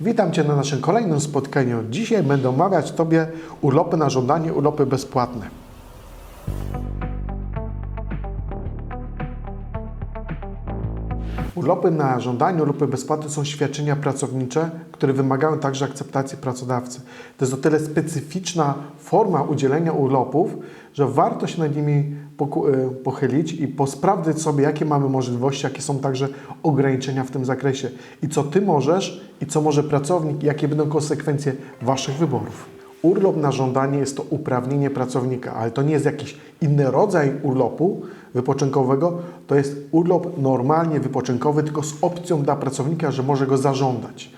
Witam Cię na naszym kolejnym spotkaniu. Dzisiaj będę omawiać Tobie urlopy na żądanie, urlopy bezpłatne. Urlopy na żądanie, urlopy bezpłatne są świadczenia pracownicze, które wymagają także akceptacji pracodawcy. To jest o tyle specyficzna forma udzielenia urlopów, że warto się nad nimi e, pochylić i posprawdzać sobie, jakie mamy możliwości, jakie są także ograniczenia w tym zakresie i co Ty możesz i co może pracownik, jakie będą konsekwencje Waszych wyborów. Urlop na żądanie jest to uprawnienie pracownika, ale to nie jest jakiś inny rodzaj urlopu wypoczynkowego, to jest urlop normalnie wypoczynkowy, tylko z opcją dla pracownika, że może go zażądać.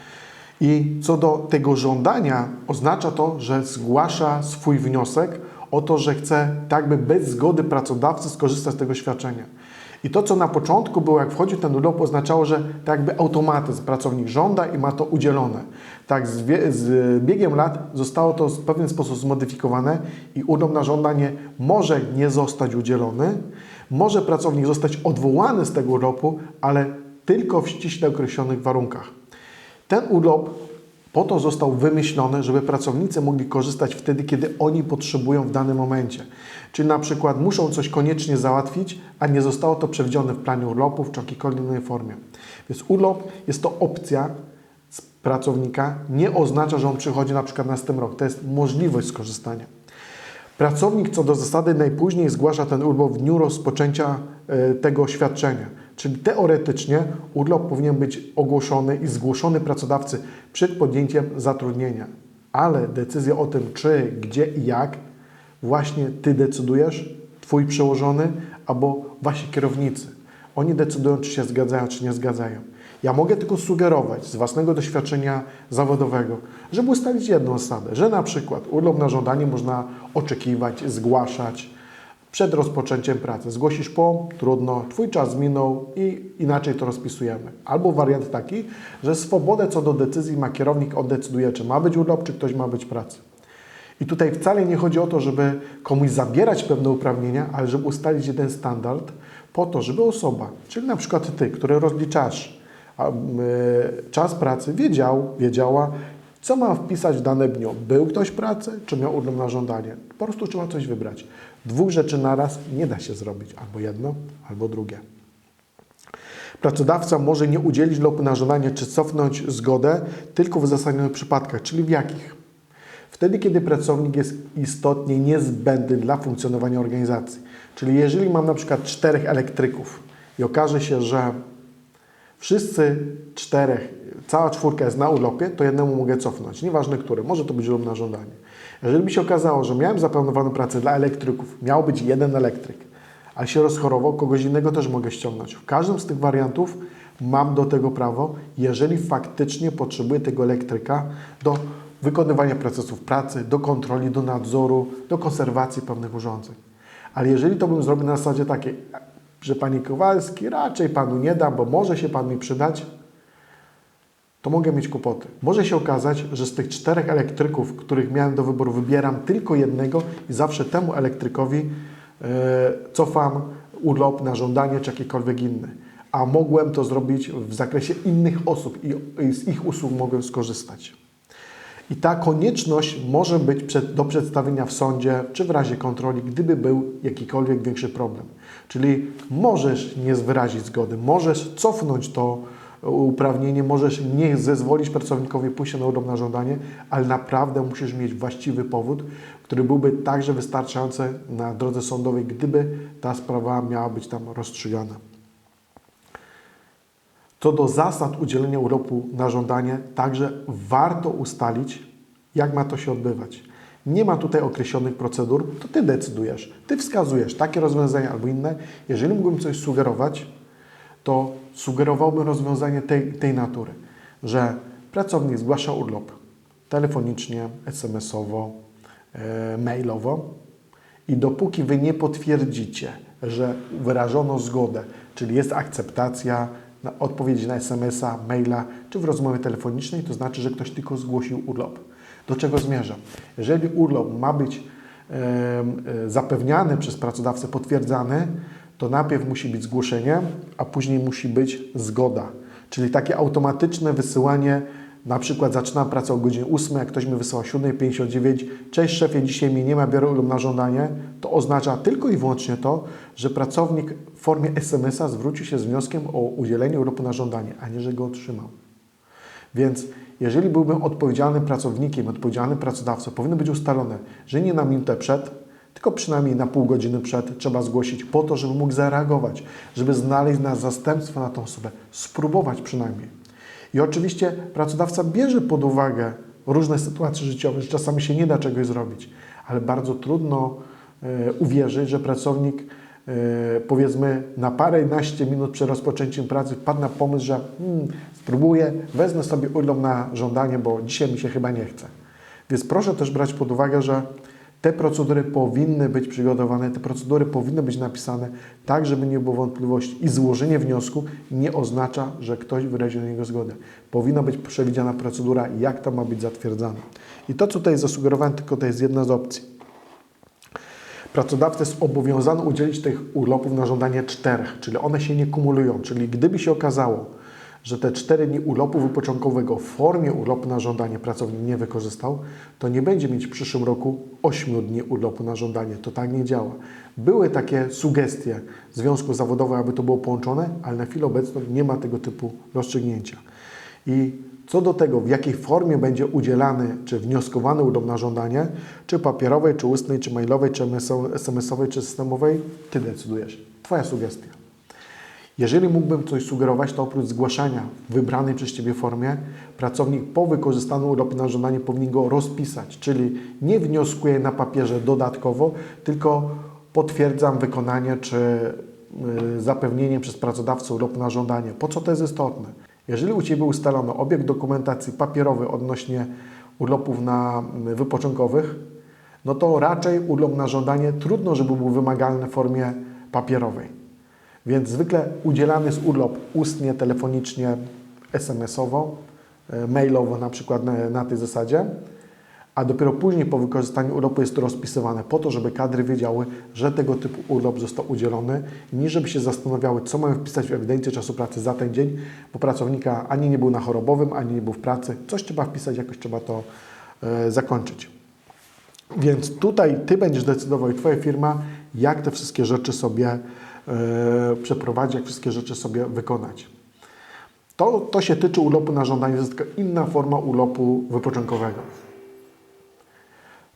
I co do tego żądania, oznacza to, że zgłasza swój wniosek o to, że chce tak by bez zgody pracodawcy skorzystać z tego świadczenia. I to, co na początku było, jak wchodził ten urlop, oznaczało, że tak jakby automatyzm pracownik żąda i ma to udzielone. Tak, z, z biegiem lat zostało to w pewien sposób zmodyfikowane i urlop na żądanie może nie zostać udzielony, może pracownik zostać odwołany z tego urlopu, ale tylko w ściśle określonych warunkach. Ten urlop po to został wymyślony, żeby pracownicy mogli korzystać wtedy, kiedy oni potrzebują w danym momencie. Czyli na przykład muszą coś koniecznie załatwić, a nie zostało to przewidziane w planie urlopów czy jakiejkolwiek innej formie. Więc urlop jest to opcja pracownika, nie oznacza, że on przychodzi na przykład na następny rok. To jest możliwość skorzystania. Pracownik co do zasady najpóźniej zgłasza ten urlop w dniu rozpoczęcia e, tego świadczenia. Czyli teoretycznie urlop powinien być ogłoszony i zgłoszony pracodawcy przed podjęciem zatrudnienia. Ale decyzję o tym, czy, gdzie i jak, właśnie Ty decydujesz, Twój przełożony albo Wasi kierownicy. Oni decydują, czy się zgadzają, czy nie zgadzają. Ja mogę tylko sugerować z własnego doświadczenia zawodowego, żeby ustalić jedną zasadę, że na przykład urlop na żądanie można oczekiwać, zgłaszać przed rozpoczęciem pracy. Zgłosisz po, trudno, Twój czas minął i inaczej to rozpisujemy. Albo wariant taki, że swobodę co do decyzji ma kierownik, on decyduje, czy ma być urlop, czy ktoś ma być pracy. I tutaj wcale nie chodzi o to, żeby komuś zabierać pewne uprawnienia, ale żeby ustalić jeden standard po to, żeby osoba, czyli na przykład Ty, który rozliczasz y, czas pracy, wiedział, wiedziała, co ma wpisać w dane dniu. Był ktoś pracy, czy miał urlop na żądanie? Po prostu trzeba coś wybrać. Dwóch rzeczy naraz nie da się zrobić. Albo jedno, albo drugie. Pracodawca może nie udzielić urlopu na żądanie, czy cofnąć zgodę tylko w uzasadnionych przypadkach, czyli w jakich? Wtedy, kiedy pracownik jest istotnie niezbędny dla funkcjonowania organizacji. Czyli jeżeli mam na przykład czterech elektryków i okaże się, że wszyscy czterech, cała czwórka jest na urlopie, to jednemu mogę cofnąć, nieważne który, może to być urlop na żądanie. Jeżeli by się okazało, że miałem zaplanowaną pracę dla elektryków, miał być jeden elektryk, ale się rozchorował, kogoś innego też mogę ściągnąć. W każdym z tych wariantów mam do tego prawo, jeżeli faktycznie potrzebuję tego elektryka do wykonywania procesów pracy, do kontroli, do nadzoru, do konserwacji pewnych urządzeń. Ale jeżeli to bym zrobił na zasadzie takiej, że Panie Kowalski, raczej Panu nie dam, bo może się Pan mi przydać, to mogę mieć kłopoty. Może się okazać, że z tych czterech elektryków, których miałem do wyboru, wybieram tylko jednego i zawsze temu elektrykowi e, cofam urlop na żądanie czy jakikolwiek inny. A mogłem to zrobić w zakresie innych osób i, i z ich usług mogłem skorzystać. I ta konieczność może być przed, do przedstawienia w sądzie czy w razie kontroli, gdyby był jakikolwiek większy problem. Czyli możesz nie wyrazić zgody, możesz cofnąć to uprawnienie, możesz nie zezwolić pracownikowi pójść na urlop na żądanie, ale naprawdę musisz mieć właściwy powód, który byłby także wystarczający na drodze sądowej, gdyby ta sprawa miała być tam rozstrzygana. Co do zasad udzielenia urlopu na żądanie, także warto ustalić, jak ma to się odbywać. Nie ma tutaj określonych procedur, to Ty decydujesz. Ty wskazujesz takie rozwiązania albo inne. Jeżeli mógłbym coś sugerować, to sugerowałbym rozwiązanie tej, tej natury, że pracownik zgłasza urlop telefonicznie, SMS-owo, e, mailowo i dopóki Wy nie potwierdzicie, że wyrażono zgodę, czyli jest akceptacja, na odpowiedzi na SMS-a, maila czy w rozmowie telefonicznej, to znaczy, że ktoś tylko zgłosił urlop. Do czego zmierzam? Jeżeli urlop ma być e, zapewniany przez pracodawcę, potwierdzany, to najpierw musi być zgłoszenie, a później musi być zgoda. Czyli takie automatyczne wysyłanie na przykład zaczynam pracę o godzinie 8, jak ktoś mi wysyła 7.59, cześć szefie, dzisiaj mnie nie ma, biorę urlop na żądanie, to oznacza tylko i wyłącznie to, że pracownik w formie SMS-a zwrócił się z wnioskiem o udzielenie urlopu na żądanie, a nie, że go otrzymał. Więc jeżeli byłbym odpowiedzialnym pracownikiem, odpowiedzialnym pracodawcą, powinno być ustalone, że nie na minutę przed, tylko przynajmniej na pół godziny przed trzeba zgłosić po to, żeby mógł zareagować, żeby znaleźć na zastępstwo na tą osobę, spróbować przynajmniej. I oczywiście pracodawca bierze pod uwagę różne sytuacje życiowe, że czasami się nie da czegoś zrobić, ale bardzo trudno e, uwierzyć, że pracownik e, powiedzmy na paręnaście minut przed rozpoczęciem pracy wpadł na pomysł, że hmm, spróbuję, wezmę sobie urlop na żądanie, bo dzisiaj mi się chyba nie chce. Więc proszę też brać pod uwagę, że te procedury powinny być przygotowane, te procedury powinny być napisane tak, żeby nie było wątpliwości. I złożenie wniosku nie oznacza, że ktoś wyraził na niego zgodę. Powinna być przewidziana procedura, jak to ma być zatwierdzane. I to, co tutaj zasugerowałem, tylko to jest jedna z opcji. Pracodawca jest obowiązany udzielić tych urlopów na żądanie czterech, czyli one się nie kumulują. Czyli gdyby się okazało, że te cztery dni urlopu wypoczynkowego w formie urlopu na żądanie pracownik nie wykorzystał, to nie będzie mieć w przyszłym roku 8 dni urlopu na żądanie. To tak nie działa. Były takie sugestie związku zawodowego, aby to było połączone, ale na chwilę obecną nie ma tego typu rozstrzygnięcia. I co do tego, w jakiej formie będzie udzielany czy wnioskowany urlop na żądanie, czy papierowej, czy ustnej, czy mailowej, czy SMS-owej, czy systemowej, Ty decydujesz. Twoja sugestia. Jeżeli mógłbym coś sugerować, to oprócz zgłaszania w wybranej przez Ciebie formie, pracownik po wykorzystaniu urlopu na żądanie powinien go rozpisać, czyli nie wnioskuje na papierze dodatkowo, tylko potwierdzam wykonanie czy y, zapewnienie przez pracodawcę urlopu na żądanie. Po co to jest istotne? Jeżeli u Ciebie ustalono obiekt dokumentacji papierowy odnośnie urlopów na y, wypoczynkowych, no to raczej urlop na żądanie trudno, żeby był wymagalny w formie papierowej. Więc zwykle udzielany jest urlop ustnie, telefonicznie, SMS-owo, e, mailowo na przykład na, na tej zasadzie, a dopiero później po wykorzystaniu urlopu jest to rozpisywane po to, żeby kadry wiedziały, że tego typu urlop został udzielony, nie żeby się zastanawiały, co mają wpisać w ewidencję czasu pracy za ten dzień, bo pracownika ani nie był na chorobowym, ani nie był w pracy. Coś trzeba wpisać, jakoś trzeba to e, zakończyć. Więc tutaj Ty będziesz decydował i Twoja firma, jak te wszystkie rzeczy sobie przeprowadzić, jak wszystkie rzeczy sobie wykonać. To, to się tyczy urlopu na żądanie, to jest tylko inna forma urlopu wypoczynkowego.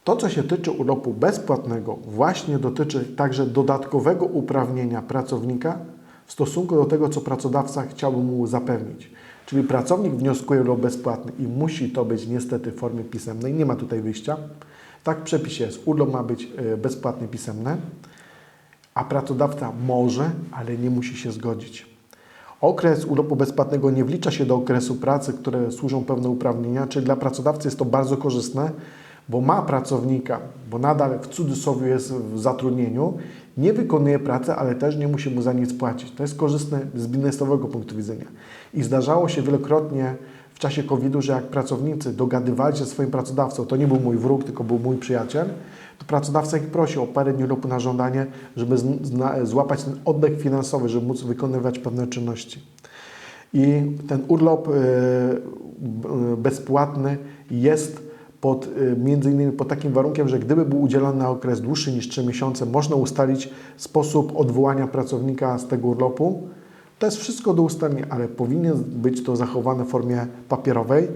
To, co się tyczy urlopu bezpłatnego, właśnie dotyczy także dodatkowego uprawnienia pracownika w stosunku do tego, co pracodawca chciałby mu zapewnić. Czyli pracownik wnioskuje urlop bezpłatny i musi to być niestety w formie pisemnej, nie ma tutaj wyjścia. Tak w przepisie jest, urlop ma być e, bezpłatny pisemny a pracodawca może, ale nie musi się zgodzić. Okres urlopu bezpłatnego nie wlicza się do okresu pracy, które służą pewne uprawnienia, czyli dla pracodawcy jest to bardzo korzystne, bo ma pracownika, bo nadal w cudzysłowie jest w zatrudnieniu, nie wykonuje pracy, ale też nie musi mu za nic płacić. To jest korzystne z biznesowego punktu widzenia. I zdarzało się wielokrotnie w czasie COVID-u, że jak pracownicy dogadywali się ze swoim pracodawcą, to nie był mój wróg, tylko był mój przyjaciel, to pracodawca ich prosi o parę dni urlopu na żądanie, żeby złapać ten oddech finansowy, żeby móc wykonywać pewne czynności. I ten urlop e, bezpłatny jest pod, e, między innymi pod takim warunkiem, że gdyby był udzielony na okres dłuższy niż 3 miesiące, można ustalić sposób odwołania pracownika z tego urlopu. To jest wszystko do ustalenia, ale powinien być to zachowane w formie papierowej,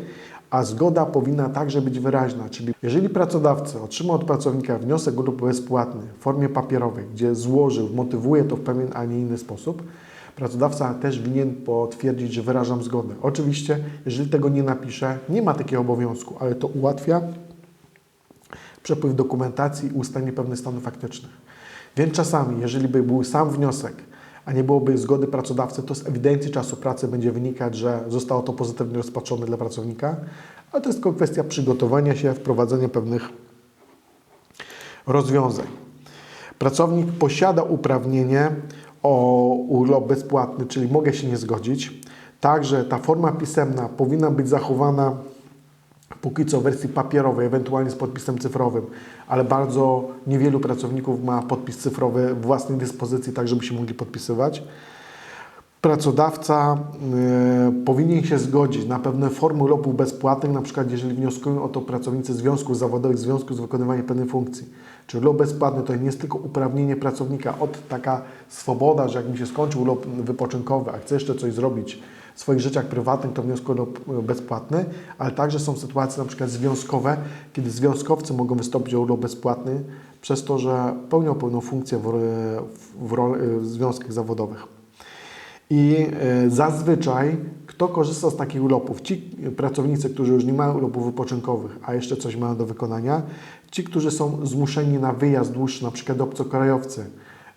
a zgoda powinna także być wyraźna, czyli jeżeli pracodawca otrzyma od pracownika wniosek urlop bezpłatny w formie papierowej, gdzie złożył, motywuje to w pewien, a nie inny sposób, pracodawca też winien potwierdzić, że wyrażam zgodę. Oczywiście, jeżeli tego nie napisze, nie ma takiego obowiązku, ale to ułatwia przepływ dokumentacji i ustalenie pewnych stanów faktycznych. Więc czasami, jeżeli by był sam wniosek, a nie byłoby zgody pracodawcy, to z ewidencji czasu pracy będzie wynikać, że zostało to pozytywnie rozpatrzone dla pracownika, ale to jest tylko kwestia przygotowania się, wprowadzenia pewnych rozwiązań. Pracownik posiada uprawnienie o urlop bezpłatny, czyli mogę się nie zgodzić. Także ta forma pisemna powinna być zachowana póki co w wersji papierowej, ewentualnie z podpisem cyfrowym, ale bardzo niewielu pracowników ma podpis cyfrowy w własnej dyspozycji, tak żeby się mogli podpisywać. pracodawca y, powinien się zgodzić na pewne formy urlopów bezpłatnych, na przykład jeżeli wnioskują o to pracownicy związków zawodowych w związku z wykonywaniem pewnej funkcji. Czy urlop bezpłatny to nie jest tylko uprawnienie pracownika od taka swoboda, że jak mi się skończył urlop wypoczynkowy, a chcę jeszcze coś zrobić w swoich życiach prywatnych, to wnioskuję urlop bezpłatny, ale także są sytuacje na przykład związkowe, kiedy związkowcy mogą wystąpić o urlop bezpłatny przez to, że pełnią pełną funkcję w, w, w, w związkach zawodowych. I e, zazwyczaj kto korzysta z takich urlopów? Ci pracownicy, którzy już nie mają urlopów wypoczynkowych, a jeszcze coś mają do wykonania, ci, którzy są zmuszeni na wyjazd dłuższy, na przykład obcokrajowcy,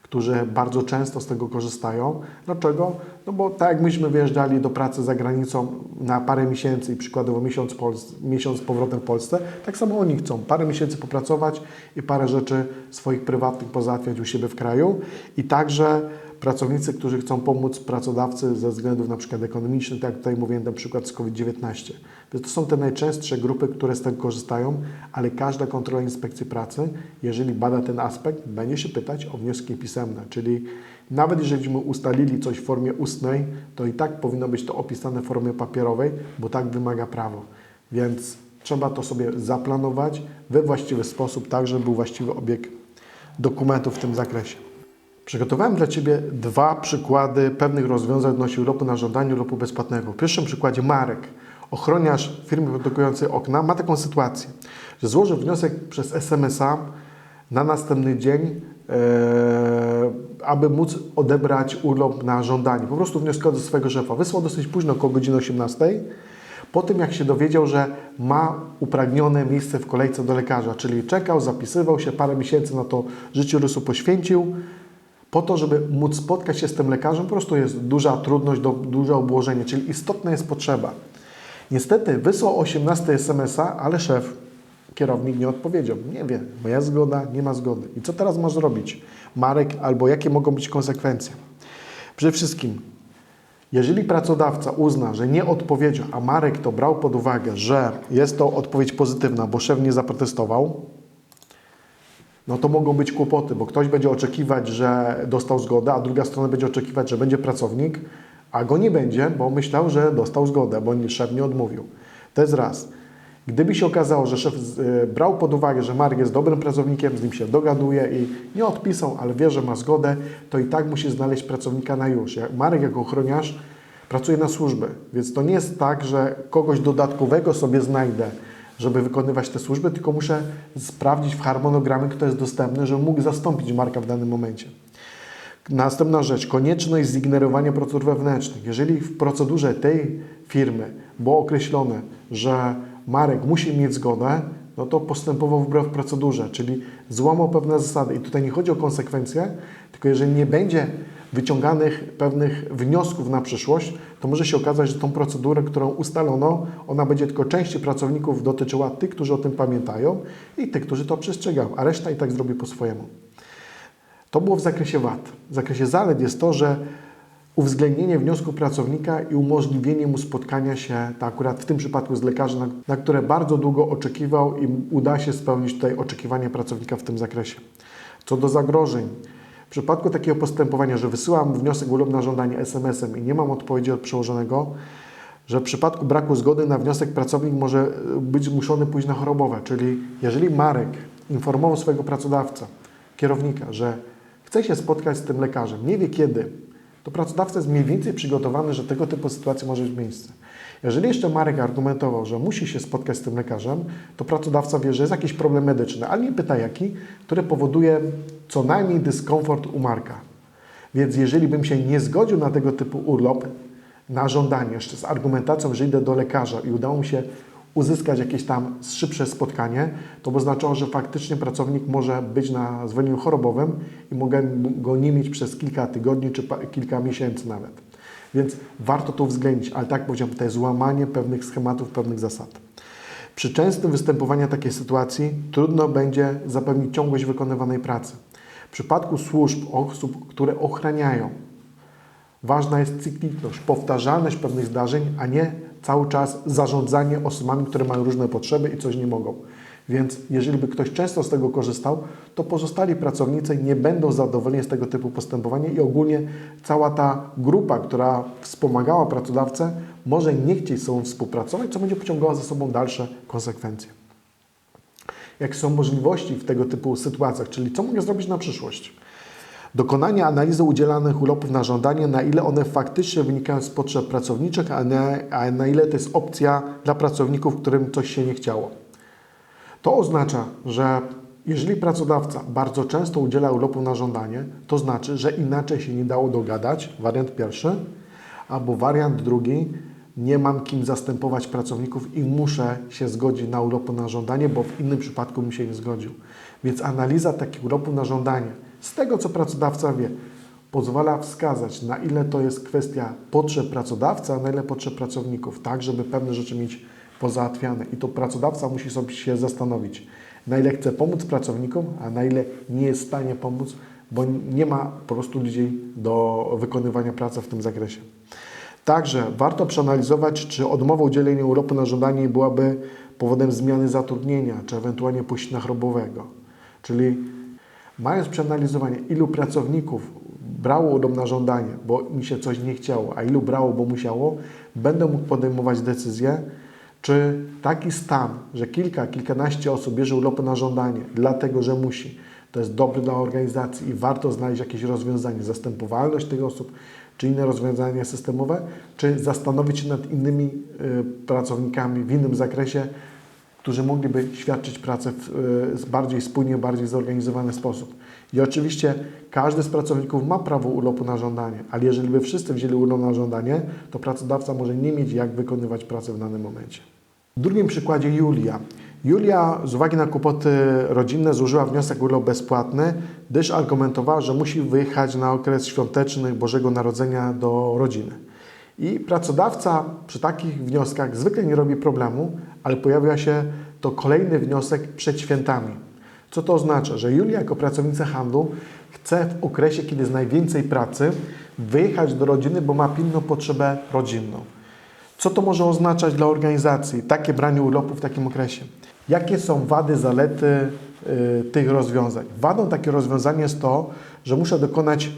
którzy bardzo często z tego korzystają. Dlaczego? No bo tak jak myśmy wyjeżdżali do pracy za granicą na parę miesięcy i przykładowo miesiąc, miesiąc z powrotem w Polsce, tak samo oni chcą parę miesięcy popracować i parę rzeczy swoich prywatnych pozałatwiać u siebie w kraju i także pracownicy, którzy chcą pomóc pracodawcy ze względów na przykład ekonomicznych, tak jak tutaj mówiłem na przykład z COVID-19. Więc to są te najczęstsze grupy, które z tego korzystają, ale każda kontrola inspekcji pracy, jeżeli bada ten aspekt, będzie się pytać o wnioski pisemne, czyli nawet jeżeli ustalili coś w formie ustnej, to i tak powinno być to opisane w formie papierowej, bo tak wymaga prawo. Więc trzeba to sobie zaplanować we właściwy sposób, tak żeby był właściwy obieg dokumentów w tym zakresie. Przygotowałem dla Ciebie dwa przykłady pewnych rozwiązań odnośnie urlopu na żądanie urlopu bezpłatnego. W pierwszym przykładzie Marek, ochroniarz firmy produkującej okna, ma taką sytuację, że złożył wniosek przez SMS-a na następny dzień, e, aby móc odebrać urlop na żądanie. Po prostu wnioskował do swojego szefa. Wysłał dosyć późno, około godziny 18. Po tym, jak się dowiedział, że ma upragnione miejsce w kolejce do lekarza, czyli czekał, zapisywał się, parę miesięcy na to życiorysu poświęcił, po to, żeby móc spotkać się z tym lekarzem, po prostu jest duża trudność, duże obłożenie, czyli istotna jest potrzeba. Niestety wysłał 18 SMS-a, ale szef, kierownik nie odpowiedział. Nie wie, moja zgoda, nie ma zgody. I co teraz masz zrobić? Marek, albo jakie mogą być konsekwencje? Przede wszystkim, jeżeli pracodawca uzna, że nie odpowiedział, a Marek to brał pod uwagę, że jest to odpowiedź pozytywna, bo szef nie zaprotestował, no to mogą być kłopoty, bo ktoś będzie oczekiwać, że dostał zgodę, a druga strona będzie oczekiwać, że będzie pracownik, a go nie będzie, bo myślał, że dostał zgodę, bo szef nie odmówił. To jest raz. Gdyby się okazało, że szef y, brał pod uwagę, że Marek jest dobrym pracownikiem, z nim się dogaduje i nie odpisał, ale wie, że ma zgodę, to i tak musi znaleźć pracownika na już. Marek jako ochroniarz pracuje na służbę, więc to nie jest tak, że kogoś dodatkowego sobie znajdę, żeby wykonywać te służby, tylko muszę sprawdzić w harmonogramie, kto jest dostępny, żeby mógł zastąpić Marka w danym momencie. Następna rzecz, konieczność zignorowania procedur wewnętrznych. Jeżeli w procedurze tej firmy było określone, że Marek musi mieć zgodę, no to postępował wbrew procedurze, czyli złamał pewne zasady. I tutaj nie chodzi o konsekwencje, tylko jeżeli nie będzie wyciąganych pewnych wniosków na przyszłość, to może się okazać, że tą procedurę, którą ustalono, ona będzie tylko części pracowników dotyczyła tych, którzy o tym pamiętają i tych, którzy to przestrzegają, a reszta i tak zrobi po swojemu. To było w zakresie wad. W zakresie zalet jest to, że uwzględnienie wniosku pracownika i umożliwienie mu spotkania się, tak akurat w tym przypadku z lekarzem, na, na które bardzo długo oczekiwał i uda się spełnić tutaj oczekiwania pracownika w tym zakresie. Co do zagrożeń, w przypadku takiego postępowania, że wysyłam wniosek urlop na żądanie SMS-em i nie mam odpowiedzi od przełożonego, że w przypadku braku zgody na wniosek pracownik może być zmuszony pójść na chorobowe. Czyli jeżeli Marek informował swojego pracodawcę, kierownika, że chce się spotkać z tym lekarzem, nie wie kiedy, to pracodawca jest mniej więcej przygotowany, że tego typu sytuacja może mieć miejsce. Jeżeli jeszcze Marek argumentował, że musi się spotkać z tym lekarzem, to pracodawca wie, że jest jakiś problem medyczny, ale nie pyta jaki, który powoduje co najmniej dyskomfort u Marka. Więc jeżeli bym się nie zgodził na tego typu urlop, na żądanie, jeszcze z argumentacją, że idę do lekarza i udało mi się uzyskać jakieś tam szybsze spotkanie, to by oznaczało, że faktycznie pracownik może być na zwolnieniu chorobowym i mogę go nie mieć przez kilka tygodni czy kilka miesięcy nawet. Więc warto to uwzględnić, ale tak powiedziałem, to jest złamanie pewnych schematów, pewnych zasad. Przy częstym występowaniu takiej sytuacji trudno będzie zapewnić ciągłość wykonywanej pracy. W przypadku służb, osób, które ochraniają, ważna jest cykliczność, powtarzalność pewnych zdarzeń, a nie cały czas zarządzanie osobami, które mają różne potrzeby i coś nie mogą. Więc jeżeli by ktoś często z tego korzystał, to pozostali pracownicy nie będą zadowoleni z tego typu postępowania i ogólnie cała ta grupa, która wspomagała pracodawcę, może nie chcieć z sobą współpracować, co będzie pociągało za sobą dalsze konsekwencje. Jakie są możliwości w tego typu sytuacjach, czyli co mogę zrobić na przyszłość? Dokonanie analizy udzielanych urlopów na żądanie, na ile one faktycznie wynikają z potrzeb pracowniczych, a na, a na ile to jest opcja dla pracowników, którym coś się nie chciało. To oznacza, że jeżeli pracodawca bardzo często udziela urlopu na żądanie, to znaczy, że inaczej się nie dało dogadać, wariant pierwszy, albo wariant drugi, nie mam kim zastępować pracowników i muszę się zgodzić na urlopu na żądanie, bo w innym przypadku bym się nie zgodził. Więc analiza takiego urlopu na żądanie, z tego co pracodawca wie, pozwala wskazać, na ile to jest kwestia potrzeb pracodawcy, a na ile potrzeb pracowników, tak żeby pewne rzeczy mieć pozałatwiane. I to pracodawca musi sobie się zastanowić, na ile chce pomóc pracownikom, a na ile nie jest w stanie pomóc, bo nie ma po prostu ludzi do wykonywania pracy w tym zakresie. Także warto przeanalizować, czy odmowa udzielenia urlopu na żądanie byłaby powodem zmiany zatrudnienia, czy ewentualnie puścina chorobowego. Czyli mając przeanalizowanie, ilu pracowników brało urlop na żądanie, bo mi się coś nie chciało, a ilu brało, bo musiało, będę mógł podejmować decyzję, czy taki stan, że kilka, kilkanaście osób bierze urlopy na żądanie, dlatego że musi, to jest dobry dla organizacji i warto znaleźć jakieś rozwiązanie, zastępowalność tych osób, czy inne rozwiązania systemowe, czy zastanowić się nad innymi y, pracownikami w innym zakresie, którzy mogliby świadczyć pracę w y, bardziej spójnie, bardziej zorganizowany sposób. I oczywiście każdy z pracowników ma prawo urlopu na żądanie, ale jeżeli by wszyscy wzięli urlop na żądanie, to pracodawca może nie mieć jak wykonywać pracę w danym momencie. W drugim przykładzie Julia. Julia z uwagi na kłopoty rodzinne złożyła wniosek o urlop bezpłatny, gdyż argumentowała, że musi wyjechać na okres świąteczny Bożego Narodzenia do rodziny. I pracodawca przy takich wnioskach zwykle nie robi problemu, ale pojawia się to kolejny wniosek przed świętami. Co to oznacza? Że Julia jako pracownica handlu chce w okresie, kiedy jest najwięcej pracy, wyjechać do rodziny, bo ma pilną potrzebę rodzinną. Co to może oznaczać dla organizacji, takie branie urlopu w takim okresie? Jakie są wady, zalety y, tych rozwiązań? Wadą takiego rozwiązania jest to, że muszę dokonać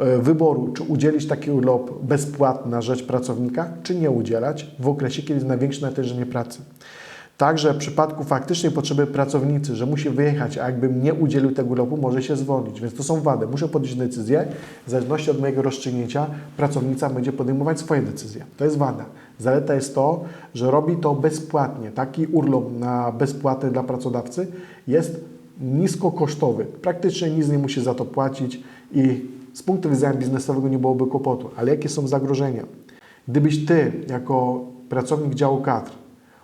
y, wyboru, czy udzielić taki urlop bezpłatny na rzecz pracownika, czy nie udzielać w okresie, kiedy jest największe natężenie pracy. Także w przypadku faktycznej potrzeby pracownicy, że musi wyjechać, a jakbym nie udzielił tego urlopu, może się zwolnić. Więc to są wady. Muszę podjąć decyzję. W zależności od mojego rozstrzygnięcia pracownica będzie podejmować swoje decyzje. To jest wada. Zaleta jest to, że robi to bezpłatnie. Taki urlop na bezpłatny dla pracodawcy jest niskokosztowy. Praktycznie nic nie musi za to płacić i z punktu widzenia biznesowego nie byłoby kłopotu. Ale jakie są zagrożenia? Gdybyś Ty, jako pracownik działu kadr,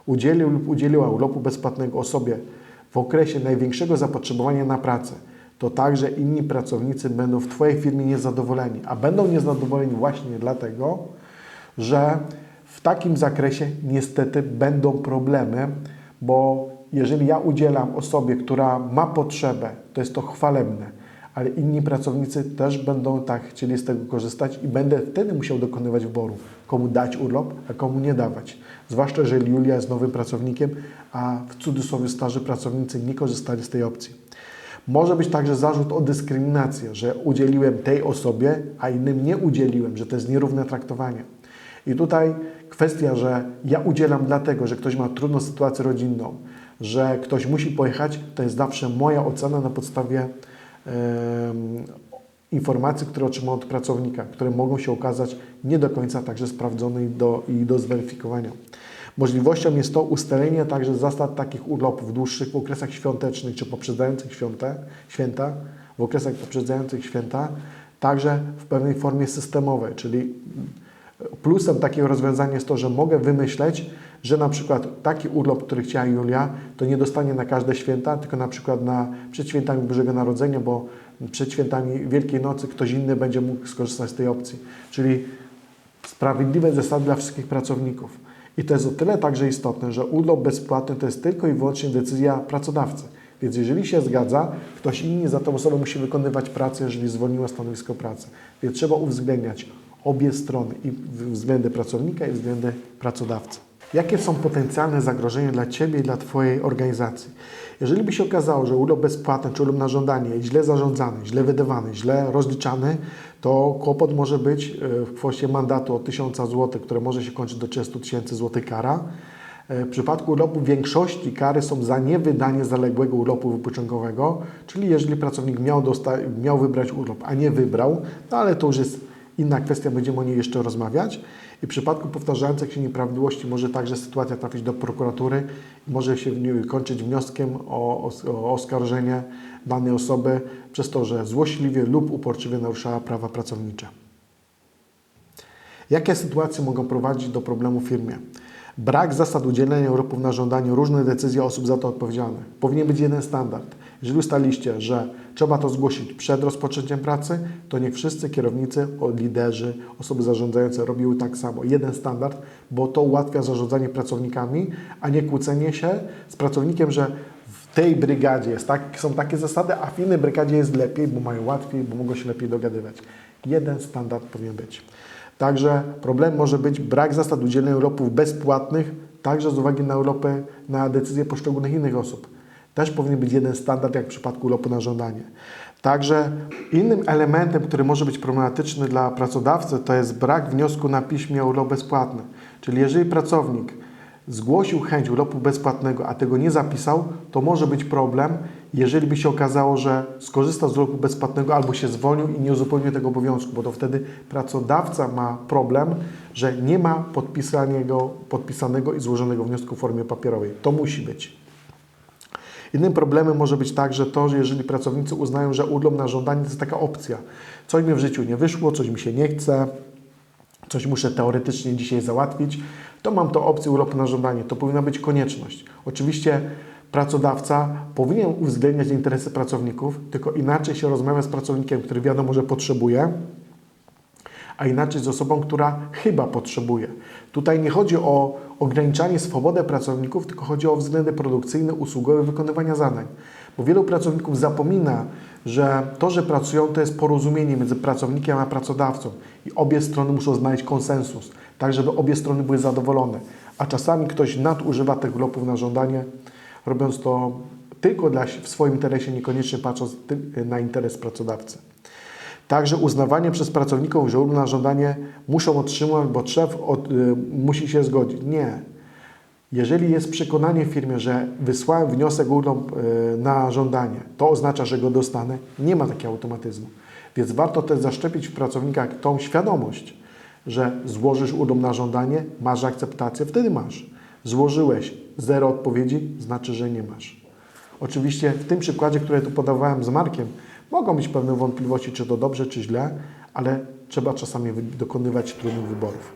udzielił lub udzieliła urlopu bezpłatnego osobie w okresie największego zapotrzebowania na pracę, to także inni pracownicy będą w Twojej firmie niezadowoleni. A będą niezadowoleni właśnie dlatego, że w takim zakresie niestety będą problemy, bo jeżeli ja udzielam osobie, która ma potrzebę, to jest to chwalebne, ale inni pracownicy też będą tak chcieli z tego korzystać i będę wtedy musiał dokonywać wyboru, komu dać urlop, a komu nie dawać. Zwłaszcza, jeżeli Julia jest nowym pracownikiem, a w cudzysłowie starzy pracownicy nie korzystali z tej opcji. Może być także zarzut o dyskryminację, że udzieliłem tej osobie, a innym nie udzieliłem, że to jest nierówne traktowanie. I tutaj kwestia, że ja udzielam dlatego, że ktoś ma trudną sytuację rodzinną, że ktoś musi pojechać, to jest zawsze moja ocena na podstawie informacji, które otrzymał od pracownika, które mogą się okazać nie do końca także sprawdzone i do, i do zweryfikowania. Możliwością jest to ustalenie także zasad takich urlopów dłuższych w okresach świątecznych czy poprzedzających święta, święta w okresach poprzedzających święta, także w pewnej formie systemowej, czyli plusem takiego rozwiązania jest to, że mogę wymyśleć, że na przykład taki urlop, który chciała Julia, to nie dostanie na każde święta, tylko na przykład na, przed świętami Bożego Narodzenia, bo przed świętami Wielkiej Nocy ktoś inny będzie mógł skorzystać z tej opcji. Czyli sprawiedliwe zasady dla wszystkich pracowników. I to jest o tyle także istotne, że urlop bezpłatny to jest tylko i wyłącznie decyzja pracodawcy. Więc jeżeli się zgadza, ktoś inny za tą osobę musi wykonywać pracę, jeżeli zwolniła stanowisko pracy. Więc trzeba uwzględniać obie strony, i względy pracownika, i względy pracodawcy. Jakie są potencjalne zagrożenia dla Ciebie i dla Twojej organizacji? Jeżeli by się okazało, że urlop bezpłatny czy urlop na żądanie jest źle zarządzany, źle wydawany, źle rozliczany, to kłopot może być e, w kwocie mandatu od 1000 zł, które może się kończyć do 30 tysięcy złotych kara. E, W przypadku urlopu większości kary są za niewydanie zaległego urlopu wypoczynkowego, czyli jeżeli pracownik miał, miał wybrać urlop, a nie wybrał, no ale to już jest inna kwestia, będziemy o niej jeszcze rozmawiać. I w przypadku powtarzających się nieprawidłowości może także sytuacja trafić do prokuratury i może się kończyć wnioskiem o, o oskarżenie danej osoby przez to, że złośliwie lub uporczywie naruszała prawa pracownicze. Jakie sytuacje mogą prowadzić do problemu w firmie? Brak zasad udzielenia urlopów na żądanie, różne decyzje osób za to odpowiedzialnych. Powinien być jeden standard. Jeżeli ustaliście, że trzeba to zgłosić przed rozpoczęciem pracy, to niech wszyscy kierownicy, liderzy, osoby zarządzające robiły tak samo. Jeden standard, bo to ułatwia zarządzanie pracownikami, a nie kłócenie się z pracownikiem, że w tej brygadzie jest tak, są takie zasady, a w innej brygadzie jest lepiej, bo mają łatwiej, bo mogą się lepiej dogadywać. Jeden standard powinien być. Także problem może być brak zasad udzielenia urlopów bezpłatnych, także z uwagi na urlopy, na decyzje poszczególnych innych osób. Też powinien być jeden standard, jak w przypadku urlopu na żądanie. Także innym elementem, który może być problematyczny dla pracodawcy, to jest brak wniosku na piśmie o urlop bezpłatny. Czyli jeżeli pracownik zgłosił chęć urlopu bezpłatnego, a tego nie zapisał, to może być problem, jeżeli by się okazało, że skorzystał z urlopu bezpłatnego albo się zwolnił i nie uzupełnił tego obowiązku, bo to wtedy pracodawca ma problem, że nie ma podpisanego, podpisanego i złożonego wniosku w formie papierowej. To musi być. Innym problemem może być także to, że jeżeli pracownicy uznają, że urlop na żądanie to jest taka opcja. Coś mi w życiu nie wyszło, coś mi się nie chce, coś muszę teoretycznie dzisiaj załatwić, to mam to opcję urlopu na żądanie. To powinna być konieczność. Oczywiście pracodawca powinien uwzględniać interesy pracowników, tylko inaczej się rozmawia z pracownikiem, który wiadomo, że potrzebuje, a inaczej z osobą, która chyba potrzebuje. Tutaj nie chodzi o ograniczanie swobody pracowników, tylko chodzi o względy produkcyjne, usługowe wykonywania zadań. Bo wielu pracowników zapomina, że to, że pracują, to jest porozumienie między pracownikiem a pracodawcą i obie strony muszą znaleźć konsensus, tak żeby obie strony były zadowolone. A czasami ktoś nadużywa tych urlopów na żądanie, robiąc to tylko dla, w swoim interesie, niekoniecznie patrząc na interes pracodawcy. Także uznawanie przez pracowników, że urlop na żądanie muszą otrzymać, bo szef od, y, musi się zgodzić. Nie. Jeżeli jest przekonanie w firmie, że wysłałem wniosek urlop y, na żądanie, to oznacza, że go dostanę. Nie ma takiego automatyzmu. Więc warto też zaszczepić w pracownikach tą świadomość, że złożysz urlop na żądanie, masz akceptację, wtedy masz. Złożyłeś zero odpowiedzi, znaczy, że nie masz. Oczywiście w tym przykładzie, który tu podawałem z Markiem, mogą być pewne wątpliwości, czy to dobrze, czy źle, ale trzeba czasami dokonywać trudnych wyborów.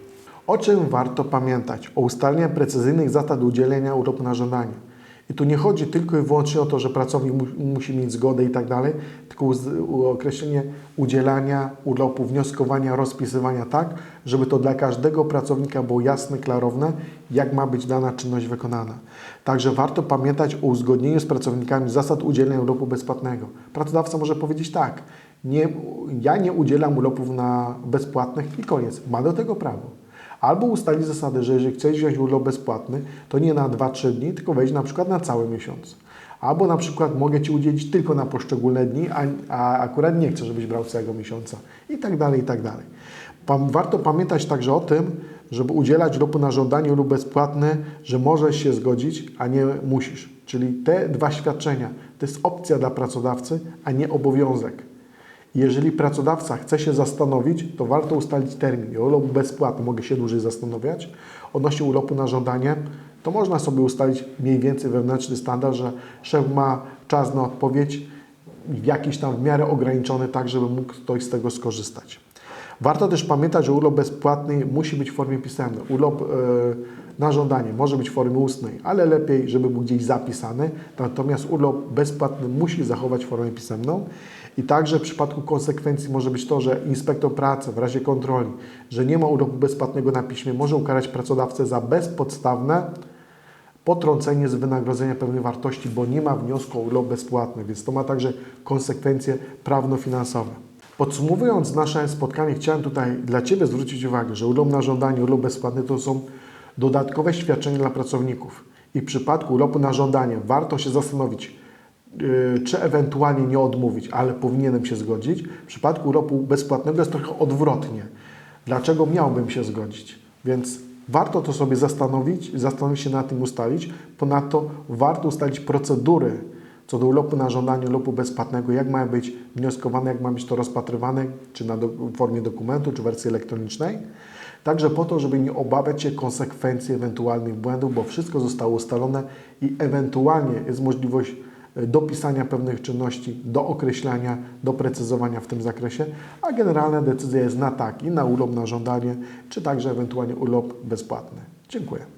O czym warto pamiętać? O ustaleniu precyzyjnych zasad udzielenia urlopu na żądanie. I tu nie chodzi tylko i wyłącznie o to, że pracownik mu, musi mieć zgodę i tak dalej, tylko uz, określenie udzielania urlopu, wnioskowania, rozpisywania tak, żeby to dla każdego pracownika było jasne, klarowne, jak ma być dana czynność wykonana. Także warto pamiętać o uzgodnieniu z pracownikami zasad udzielenia urlopu bezpłatnego. Pracodawca może powiedzieć tak, nie, ja nie udzielam urlopów na bezpłatnych i koniec. Ma do tego prawo. Albo ustalić zasady, że jeżeli chcesz wziąć urlop bezpłatny, to nie na 2-3 dni, tylko weź na przykład na cały miesiąc. Albo na przykład mogę Ci udzielić tylko na poszczególne dni, a, a akurat nie chcę, żebyś brał całego miesiąca. I tak dalej, i tak dalej. Warto pamiętać także o tym, żeby udzielać urlopu na żądanie lub bezpłatny, że możesz się zgodzić, a nie musisz. Czyli te dwa świadczenia to jest opcja dla pracodawcy, a nie obowiązek. Jeżeli pracodawca chce się zastanowić, to warto ustalić termin. Urlop bezpłatny, mogę się dłużej zastanawiać. Odnośnie urlopu na żądanie, to można sobie ustalić mniej więcej wewnętrzny standard, że szef ma czas na odpowiedź jakiś tam w miarę ograniczony, tak żeby mógł ktoś z tego skorzystać. Warto też pamiętać, że urlop bezpłatny musi być w formie pisemnej. Urlop e, na żądanie może być w formie ustnej, ale lepiej, żeby był gdzieś zapisany. Natomiast urlop bezpłatny musi zachować formę pisemną. I także w przypadku konsekwencji może być to, że inspektor pracy w razie kontroli, że nie ma urlopu bezpłatnego na piśmie, może ukarać pracodawcę za bezpodstawne potrącenie z wynagrodzenia pewnej wartości, bo nie ma wniosku o urlop bezpłatny, więc to ma także konsekwencje prawno-finansowe. Podsumowując nasze spotkanie, chciałem tutaj dla Ciebie zwrócić uwagę, że urlop na żądanie, urlop bezpłatny to są dodatkowe świadczenie dla pracowników i w przypadku urlopu na żądanie warto się zastanowić, czy ewentualnie nie odmówić, ale powinienem się zgodzić. W przypadku urlopu bezpłatnego jest trochę odwrotnie. Dlaczego miałbym się zgodzić? Więc warto to sobie zastanowić, zastanowić się nad tym ustalić. Ponadto warto ustalić procedury co do urlopu na żądanie, urlopu bezpłatnego, jak ma być wnioskowane, jak ma być to rozpatrywane, czy na do, w formie dokumentu, czy wersji elektronicznej. Także po to, żeby nie obawiać się konsekwencji ewentualnych błędów, bo wszystko zostało ustalone i ewentualnie jest możliwość e, dopisania pewnych czynności, do określania, doprecyzowania w tym zakresie, a generalna decyzja jest na tak i na urlop na żądanie, czy także ewentualnie urlop bezpłatny. Dziękuję.